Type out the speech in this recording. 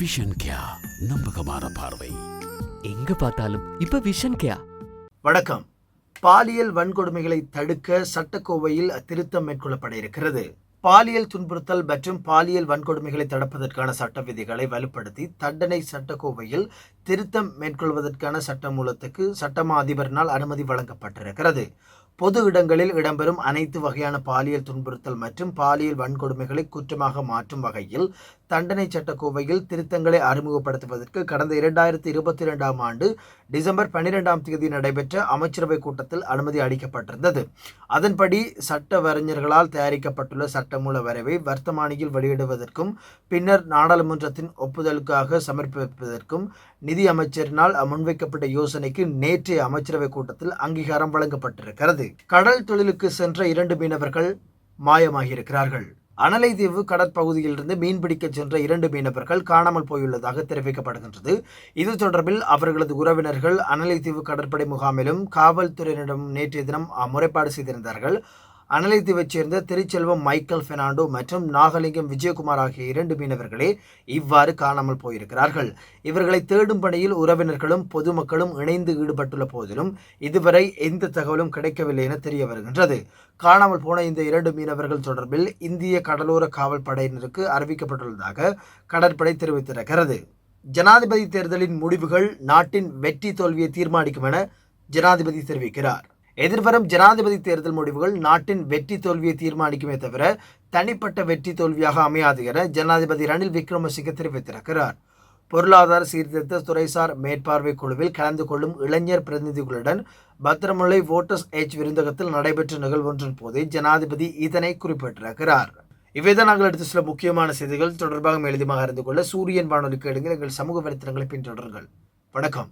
Vision கியா நம்பகமான பார்வை. எங்க பார்த்தாலும் இப்ப விஷன் கேயா வணக்கம். பாலியல் வன்கொடுமைகளை தடுக்க சட்டக்கோவையில் திருத்தம் மேற்கொள்ளப்பட இருக்கிறது. பாலியல் துன்புறுத்தல் மற்றும் பாலியல் வன்கொடுமைகளை தடுப்பதற்கான சட்ட விதிகளை வலுப்படுத்தி தண்டனை சட்டக்கோவையில் திருத்தம் மேற்கொள்வதற்கான சட்டமூலத்துக்கு சட்டமா அதிபரினால் அனுமதி வழங்கப்பட்டிருக்கிறது. பொது இடங்களில் இடம்பெறும் அனைத்து வகையான பாலியல் துன்புறுத்தல் மற்றும் பாலியல் வன்கொடுமைகளை குற்றமாக மாற்றும் வகையில் தண்டனை சட்டக்கோவையில் திருத்தங்களை அறிமுகப்படுத்துவதற்கு கடந்த இரண்டாயிரத்தி இருபத்தி இரண்டாம் ஆண்டு டிசம்பர் பன்னிரெண்டாம் தேதி நடைபெற்ற அமைச்சரவை கூட்டத்தில் அனுமதி அளிக்கப்பட்டிருந்தது. அதன்படி சட்ட வரைஞர்களால் தயாரிக்கப்பட்டுள்ள சட்டமூல வரைவை வர்த்தமானியில் வெளியிடுவதற்கும் பின்னர் நாடாளுமன்றத்தின் ஒப்புதலுக்காக சமர்ப்பிப்பதற்கும் நிதி அமைச்சரினால் முன்வைக்கப்பட்ட யோசனைக்கு நேற்றைய அமைச்சரவை கூட்டத்தில் அங்கீகாரம் வழங்கப்பட்டிருக்கிறது. கடல் தொழிலுக்கு சென்ற இரண்டு மீனவர்கள் மாயமாகியிருக்கிறார்கள். அனலை தீவு கடற்பகுதியிலிருந்து மீன்பிடிக்க சென்ற இரண்டு மீனவர்கள் காணாமல் போயுள்ளதாக தெரிவிக்கப்படுகின்றது. இது தொடர்பில் அவர்களது உறவினர்கள் அனலை தீவு கடற்படை முகாமிலும் காவல்துறையினரிடம் நேற்றைய தினம் முறைப்பாடு செய்திருந்தார்கள். அனலைத்தீவைச் சேர்ந்த திருச்செல்வம் மைக்கேல் பெர்னாண்டோ மற்றும் நாகலிங்கம் விஜயகுமார் ஆகிய இரண்டு மீனவர்களே இவ்வாறு காணாமல் போயிருக்கிறார்கள். இவர்களை தேடும் பணியில் உறவினர்களும் பொதுமக்களும் இணைந்து ஈடுபட்டுள்ள போதிலும் இதுவரை எந்த தகவலும் கிடைக்கவில்லை என தெரிய வருகின்றது. காணாமல் போன இந்த இரண்டு மீனவர்கள் தொடர்பில் இந்திய கடலோர காவல் படையினருக்கு அறிவிக்கப்பட்டுள்ளதாக கடற்படை தெரிவித்திருக்கிறது. ஜனாதிபதி தேர்தலின் முடிவுகள் நாட்டின் வெற்றி தோல்வியை தீர்மானிக்கும் என ஜனாதிபதி தெரிவிக்கிறார். எதிர்வரும் ஜனாதிபதி தேர்தல் முடிவுகள் நாட்டின் வெற்றி தோல்வியை தீர்மானிக்குமே தவிர தனிப்பட்ட வெற்றி தோல்வியாக அமையாது என ஜனாதிபதி ரணில் விக்ரமசிங்க தெரிவித்திருக்கிறார். பொருளாதார சீர்திருத்த துறைசார் மேற்பார்வை குழுவில் கலந்து கொள்ளும் இளைஞர் பிரதிநிதிகளுடன் பத்திரமுல்லை வோட்டர்ஸ் எச் விருந்தகத்தில் நடைபெற்ற நிகழ்வொன்றின் போதே ஜனாதிபதி இதனை குறிப்பிட்டிருக்கிறார். இவைதான் நாங்கள் எடுத்து சில முக்கியமான செய்திகள் தொடர்பாக மேலதிகமாக அறிந்து கொள்ள சூரியன் வானொலிக்கு எடுங்கள் எங்கள் சமூக வலைத்தளங்களை பின்தொடருங்கள். வணக்கம்.